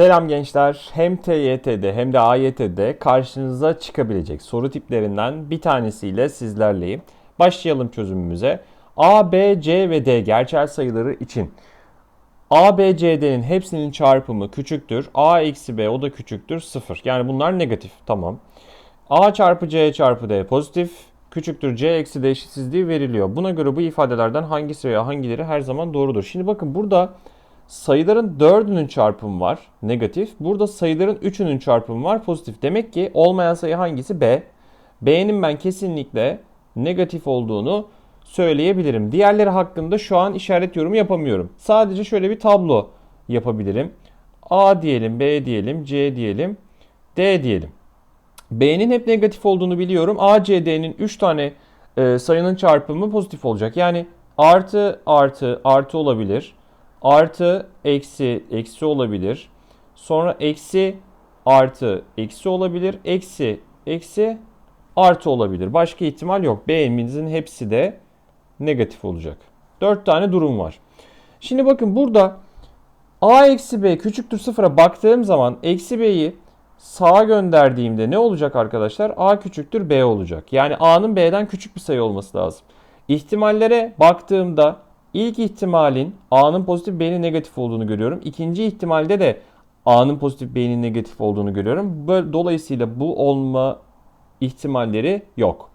Selam gençler. Hem TYT'de hem de AYT'de karşınıza çıkabilecek soru tiplerinden bir tanesiyle sizlerleyim. Başlayalım çözümümüze. A, B, C ve D gerçel sayıları için A, B, C, D'nin hepsinin çarpımı küçüktür. A eksi B o da küçüktür 0. Yani bunlar negatif. Tamam. A çarpı C çarpı D pozitif. Küçüktür C eksi D eşitsizliği veriliyor. Buna göre bu ifadelerden hangisi veya hangileri her zaman doğrudur. Şimdi bakın burada sayıların 4'ünün çarpımı var negatif. Burada sayıların 3'ünün çarpımı var pozitif. Demek ki olmayan sayı hangisi? B. B'nin ben kesinlikle negatif olduğunu söyleyebilirim. Diğerleri hakkında şu an işaret yorumu yapamıyorum. Sadece şöyle bir tablo yapabilirim. A diyelim, B diyelim, C diyelim, D diyelim. B'nin hep negatif olduğunu biliyorum. A, C, D'nin 3 tane e, sayının çarpımı pozitif olacak. Yani artı artı artı olabilir. Artı eksi eksi olabilir. Sonra eksi artı eksi olabilir. Eksi eksi artı olabilir. Başka ihtimal yok. B'mizin hepsi de negatif olacak. 4 tane durum var. Şimdi bakın burada a eksi b küçüktür sıfıra baktığım zaman eksi b'yi sağa gönderdiğimde ne olacak arkadaşlar? a küçüktür b olacak. Yani a'nın b'den küçük bir sayı olması lazım. İhtimallere baktığımda ilk ihtimalin a'nın pozitif b'nin negatif olduğunu görüyorum. İkinci ihtimalde de a'nın pozitif b'nin negatif olduğunu görüyorum. Dolayısıyla bu olma ihtimalleri yok.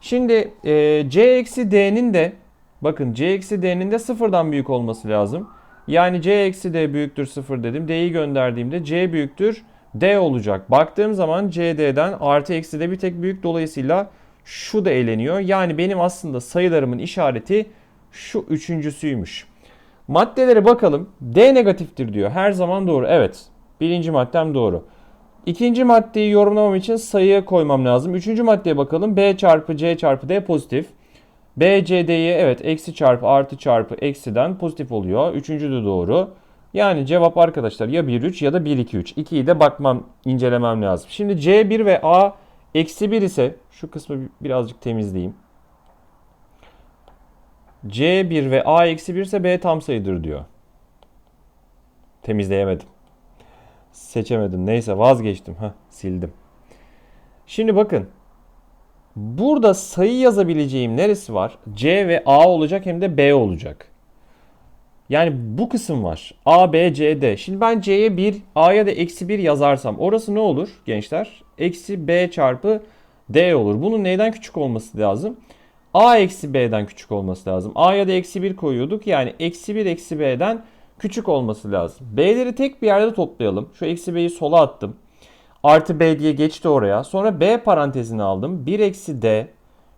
Şimdi e, c eksi d'nin de bakın c eksi d'nin de sıfırdan büyük olması lazım. Yani c eksi d büyüktür sıfır dedim. d'yi gönderdiğimde c büyüktür d olacak. Baktığım zaman cd'den artı eksi de bir tek büyük dolayısıyla şu da eleniyor. Yani benim aslında sayılarımın işareti şu üçüncüsüymüş. Maddelere bakalım. D negatiftir diyor. Her zaman doğru. Evet. Birinci maddem doğru. İkinci maddeyi yorumlamam için sayıya koymam lazım. Üçüncü maddeye bakalım. B çarpı C çarpı D pozitif. B, C, D'ye evet eksi çarpı artı çarpı eksiden pozitif oluyor. Üçüncü de doğru. Yani cevap arkadaşlar ya 1, 3 ya da 1, 2, 3. 2'yi de bakmam, incelemem lazım. Şimdi C1 ve A eksi 1 ise şu kısmı birazcık temizleyeyim. C1 ve A eksi 1 ise B tam sayıdır diyor. Temizleyemedim. Seçemedim. Neyse vazgeçtim. Heh, sildim. Şimdi bakın. Burada sayı yazabileceğim neresi var? C ve A olacak hem de B olacak. Yani bu kısım var. A, B, C, D. Şimdi ben C'ye 1, A'ya da eksi 1 yazarsam orası ne olur gençler? Eksi B çarpı D olur. Bunun neyden küçük olması lazım? A eksi B'den küçük olması lazım. A'ya da eksi 1 koyuyorduk. Yani eksi 1 eksi B'den küçük olması lazım. B'leri tek bir yerde toplayalım. Şu eksi B'yi sola attım. Artı B diye geçti oraya. Sonra B parantezini aldım. 1 eksi D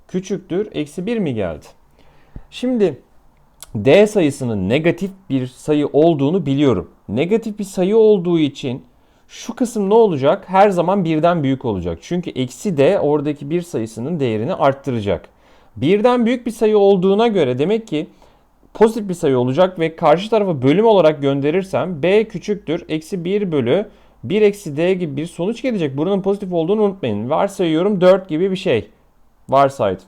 küçüktür. Eksi 1 mi geldi? Şimdi D sayısının negatif bir sayı olduğunu biliyorum. Negatif bir sayı olduğu için şu kısım ne olacak? Her zaman birden büyük olacak. Çünkü eksi D oradaki bir sayısının değerini arttıracak. Birden büyük bir sayı olduğuna göre demek ki pozitif bir sayı olacak ve karşı tarafa bölüm olarak gönderirsem b küçüktür eksi 1 bölü 1 eksi d gibi bir sonuç gelecek. Buranın pozitif olduğunu unutmayın. Varsayıyorum 4 gibi bir şey. Varsaydım.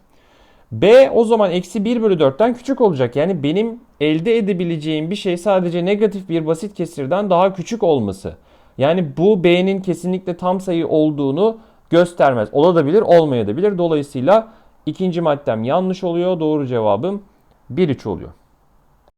b o zaman eksi 1 bölü 4'ten küçük olacak. Yani benim elde edebileceğim bir şey sadece negatif bir basit kesirden daha küçük olması. Yani bu b'nin kesinlikle tam sayı olduğunu göstermez. Olabilir olmayabilir. Dolayısıyla ikinci maddem yanlış oluyor. Doğru cevabım 1-3 oluyor.